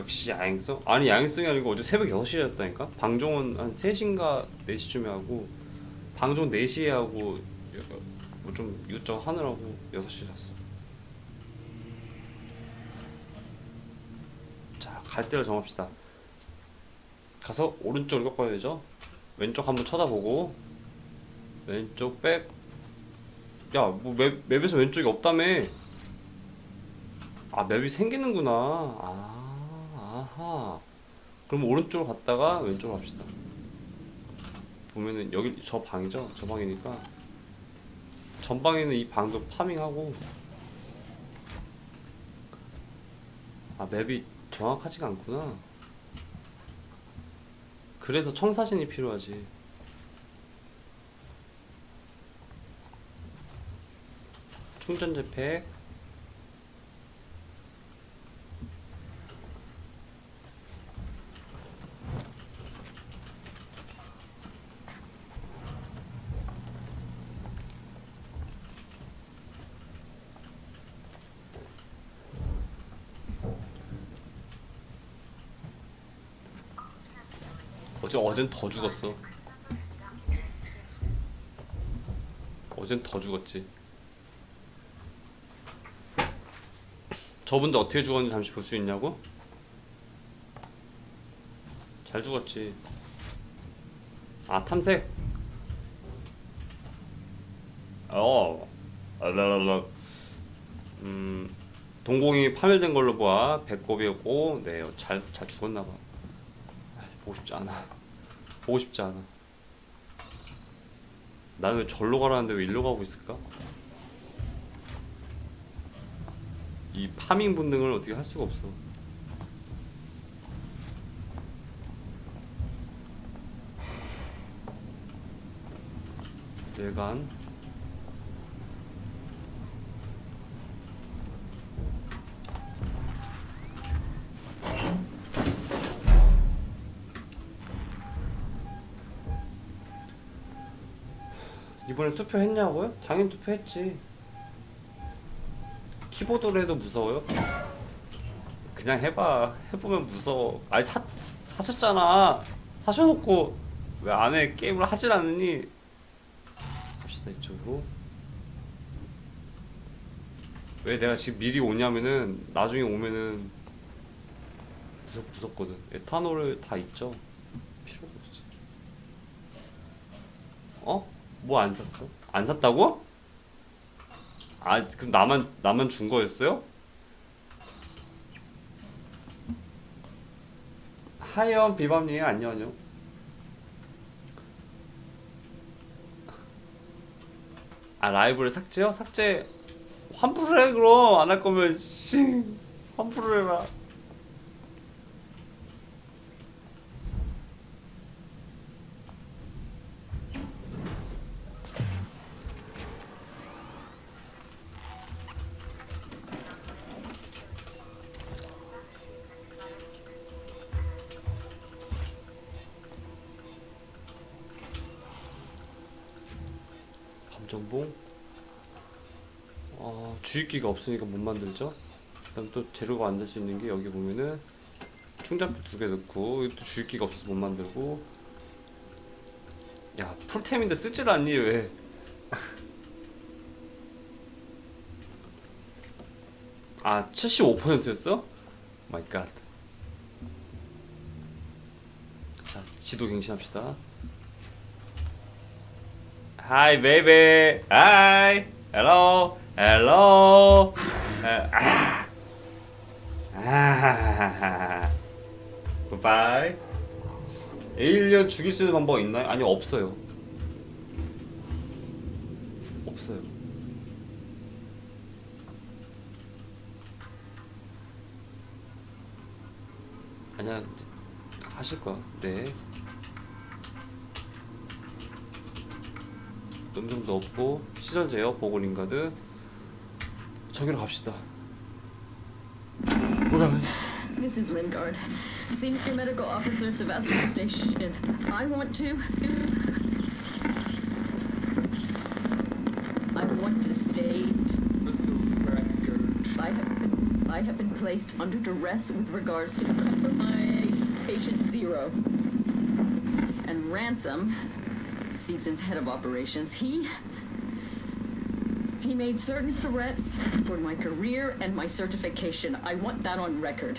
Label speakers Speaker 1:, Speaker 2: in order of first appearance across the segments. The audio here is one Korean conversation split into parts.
Speaker 1: 역시 야행성? 아니 야행성이 아니고 어제 새벽 6시였다니까? 방종은 한 3시인가 4시쯤에 하고 방종 4시에 하고 뭐좀 이것저것 하느라고 6시에 잤어. 자갈 데를 정합시다. 가서 오른쪽을 꺾어야 되죠. 왼쪽 한번 쳐다보고 왼쪽 백. 야뭐 맵, 맵에서 왼쪽이 없다며. 아 맵이 생기는구나. 아 아하. 그럼 오른쪽으로 갔다가 왼쪽으로 갑시다. 보면은 여기 저 방이죠? 저 방이니까. 전방에는 이 방도 파밍하고. 아 맵이 정확하지가 않구나. 그래서 청사진이 필요하지. 충전재팩 어제 어젠 더 죽었어. 어젠 더 죽었지. 저분도 어떻게 죽었는지 잠시 볼 수 있냐고? 잘 죽었지. 아 탐색. 어. 알랄랄라. 음 동공이 파멸된 걸로 보아 배꼽이었고 네잘 잘 죽었나 봐. 아이, 보고 싶지 않아. 보고 싶지 않아. 나는 왜 절로 가라는데 왜 일로 가고 있을까? 이 파밍 본능을 어떻게 할 수가 없어. 뇌관 이번에 투표했냐고요? 당연히 투표했지. 키보드로 해도 무서워요? 그냥 해봐. 해보면 무서워. 아니 사 사셨잖아. 사셔놓고 왜 안에 게임을 하질 않느니? 갑시다 이쪽으로. 왜 내가 지금 미리 오냐면은 나중에 오면은 무섭 무섭거든. 에탄올 다 있죠. 필요가 없지. 어? 뭐 안 샀어? 안 샀다고? 아 그럼 나만 나만 준 거였어요? 하이언 비밤님 안녕 안녕. 아 라이브를 삭제요? 삭제 환불을 해 그럼 안 할 거면 씨 환불을 해라. 감정봉 어, 주입기가 없으니까 못 만들죠 그 다음 또 재료가 만들 수 있는 게 여기 보면은 충전표 두 개 넣고 이것도 주입기가 없어서 못 만들고 야 풀템인데 쓰질 않니 왜 아, 75%였어? 마이 갓. 자, 지도 갱신합시다. Hi, baby. Hi. Hello. Hello. 아. 아. Goodbye. 에일리언 죽일 수 있는 방법 있나요? 아니 없어요. 없어요. 아니야 하실 거야. 네. 음성도 없고 시전 제어 보고링가드 저기로 갑시다. 뭐야?
Speaker 2: Mrs. Lingard, Senior Medical Officer Sevastopol Station. I want to. I want to stay.
Speaker 3: For the record,
Speaker 2: I have been. I I have been placed under duress with regards to my patient zero. And Ransom, Season's head of operations, he. He made certain threats for my career and my certification. I want that on record.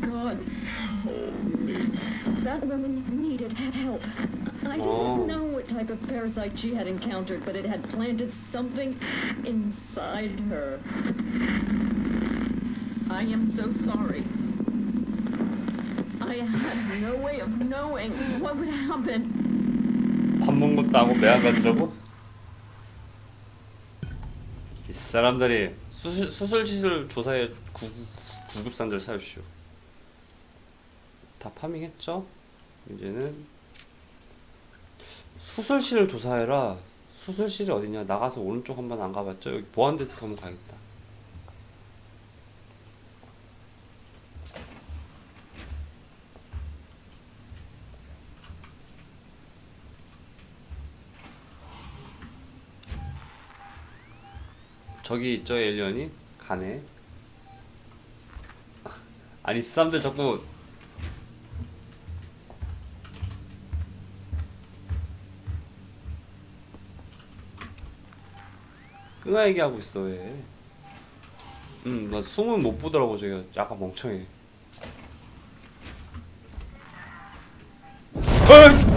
Speaker 2: God. That woman needed help. I didn't
Speaker 1: Oh.
Speaker 2: know what type of parasite she had encountered, but it had planted something inside her. I am so sorry. I had no way of knowing what would happen.
Speaker 1: 밥 먹은 것도 하고 매한 가지라고? 이 사람들이 수술, 수술시설 조사에 구, 구급상자를 사십시오 다 파밍했죠? 이제는 수술실을 조사해라 수술실이 어디냐 나가서 오른쪽 한번 안 가봤죠? 여기 보안 데스크 한번 가야겠다 저기 있죠 에일리언이 가네. 아니 사람들 자꾸 끙아 얘기하고 있어 왜? 음, 나 숨은 못 보더라고 제가. 약간 멍청해. 어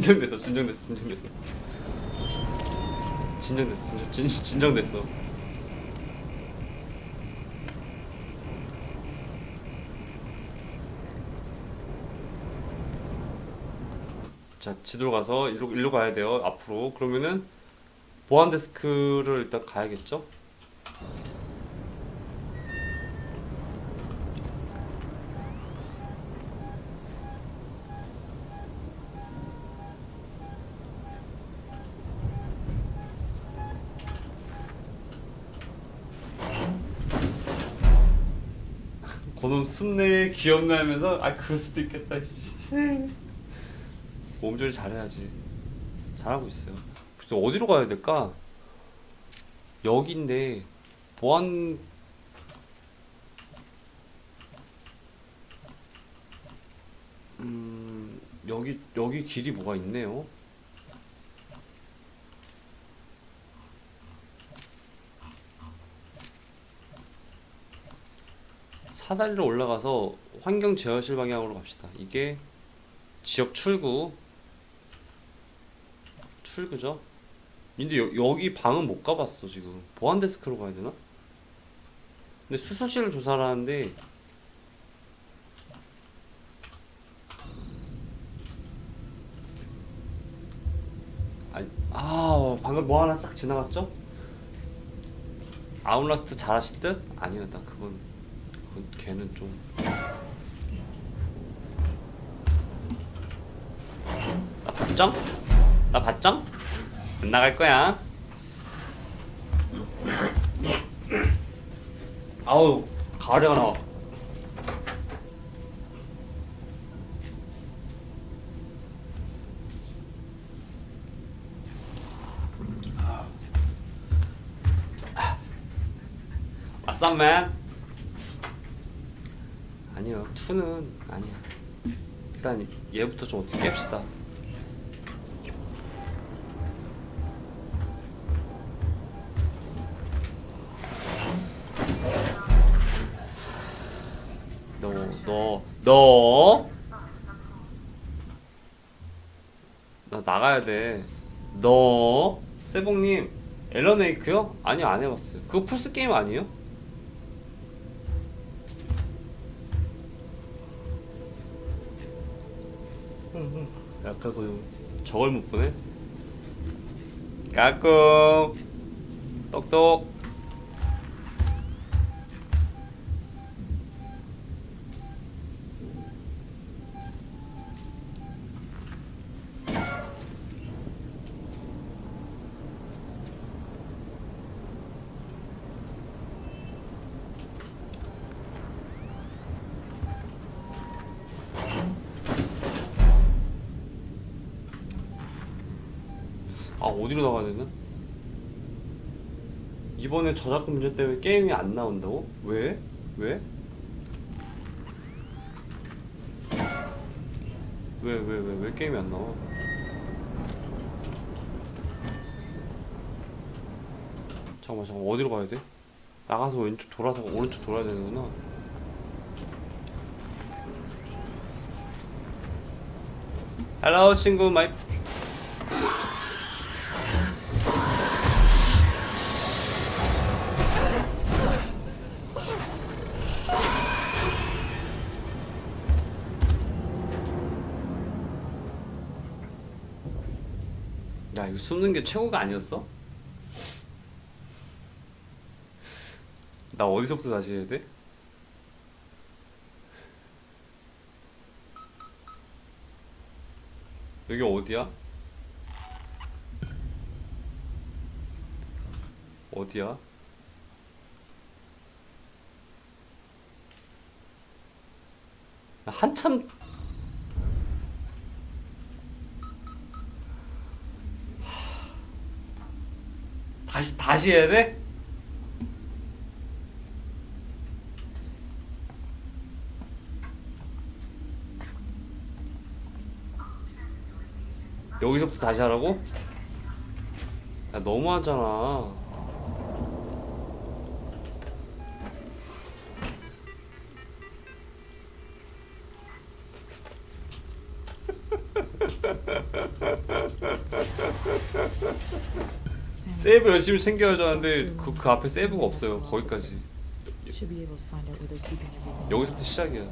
Speaker 1: 진- 진정됐어 진정됐어 진정됐어. 진정됐어 진정, 진, 진정됐어. 자 지도로 가서 일로, 일로 가야 돼요 앞으로. 그러면은 보안 데스크를 일단 가야겠죠 순내 귀엽네 하면서 아 그럴 수도 있겠다 씨. 몸조리 잘해야지. 잘하고 있어요. 그래서 어디로 가야 될까? 여기인데 보안 음 여기 여기 길이 뭐가 있네요 사다리로 올라가서 환경 제어실 방향으로 갑시다. 이게 지역 출구 출구죠. 근데 여, 여기 방은 못 가봤어 지금. 보안 데스크로 가야 되나? 근데 수술실을 조사하는데 아니 아 방금 뭐 하나 싹 지나갔죠? 아웃라스트 잘하실 듯? 그건 그건 걔는 좀. 나 받정? 나 받정? 안 나갈 거야. 아우 나와. 아싸 맨. 아니요 투는 아니야. 일단 얘부터 좀 어떻게 깹시다. 너 너 너. 나 나가야 돼 너. 세봉님 앨런웨이크요? 아니요 안 해봤어요. 그거 플스 게임 아니에요? 그 저걸 못 보네. 까꿍. 똑똑 아 어디로 나가야 되나? 이번에 저작권 문제 때문에 게임이 안 나온다고? 왜? 왜? 왜 왜 왜 왜 게임이 안 나와? 잠깐만 잠깐 만 어디로 가야 돼? 나가서 왼쪽 돌아서 오른쪽 돌아야 되는구나. 헬로 친구 마이 야 이거 숨는 게 최고가 아니었어? 나 어디서부터 다시 해야 돼? 여기 어디야? 어디야? 나 한참 다시 다시 해야 돼? 여기서부터 다시 하라고? 야 너무하잖아. 세이브 열심히 챙겨야지 하는데 그, 그 앞에 세이브가 없어요. 거기까지. 여기서부터 시작이야.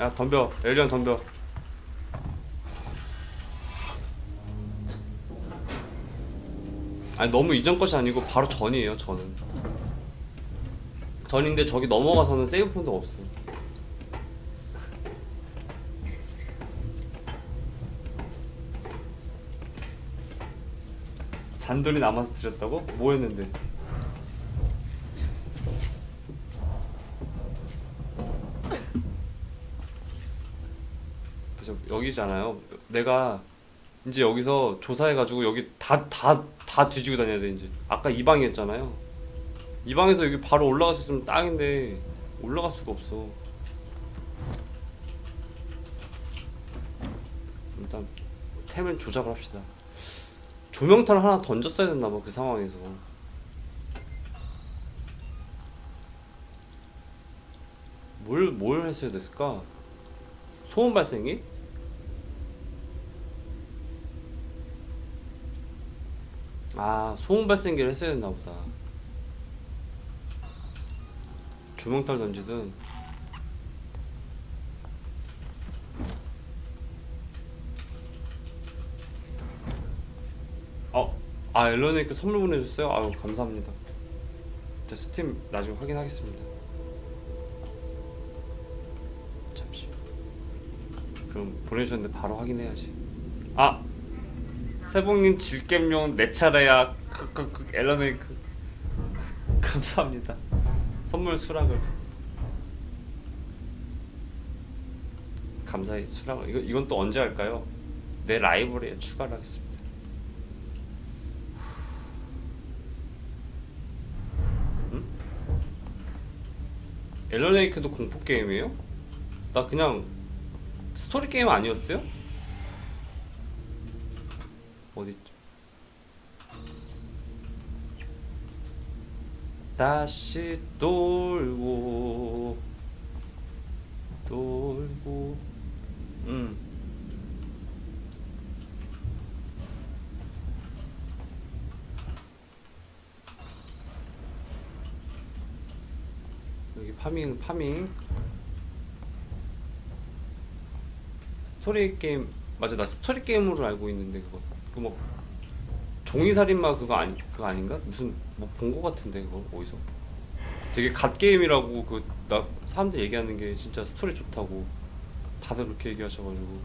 Speaker 1: 야 덤벼. 엘리언 덤벼. 아니 너무 이전 것이 아니고 바로 전이에요. 저는. 전인데 저기 넘어가서는 세이브 폰도 없어. 잔돈이 남아서 드렸다고? 뭐 했는데? 그래서 여기잖아요. 내가 이제 여기서 조사해가지고 여기 다 다 다 뒤지고 다녀야 돼 이제. 아까 이 방이었잖아요. 이 방에서 여기 바로 올라갈 수 있으면 딱인데 올라갈 수가 없어. 일단 템을 조작을 합시다. 조명탄 하나 던졌어야 됐나 봐 그 상황에서. 뭘 뭘 했어야 됐을까? 소음 발생이? 아 소음 발생기를 했어야 됐나 보다 조명탈 던지든 어, 아 앨런에게 선물 보내줬어요? 아유 감사합니다. 제 스팀 나중에 확인하겠습니다. 잠시. 그럼 보내주셨는데 바로 확인해야지. 아! 세봉님 질겜용 내 차례야. 크크크 앨런웨이크 감사합니다. 선물 수락을. 감사히 수락을. 이거, 이건 또 언제 할까요? 내 라이브러리에 추가를 하겠습니다 응? 앨런웨이크도 공포 게임이에요? 나 그냥 스토리 게임 아니었어요? 어디 있죠? 다시 돌고 돌고 음 여기 파밍 파밍. 스토리 게임 맞아 나 스토리 게임으로 알고 있는데 그거. 그뭐 종이 살인마 그거 아니 그거 아닌가? 무슨 뭐 본 거 같은데 그거 어디서. 되게 갓 게임이라고 그 나 사람들 얘기하는 게 진짜 스토리 좋다고 다들 그렇게 얘기하셔가지고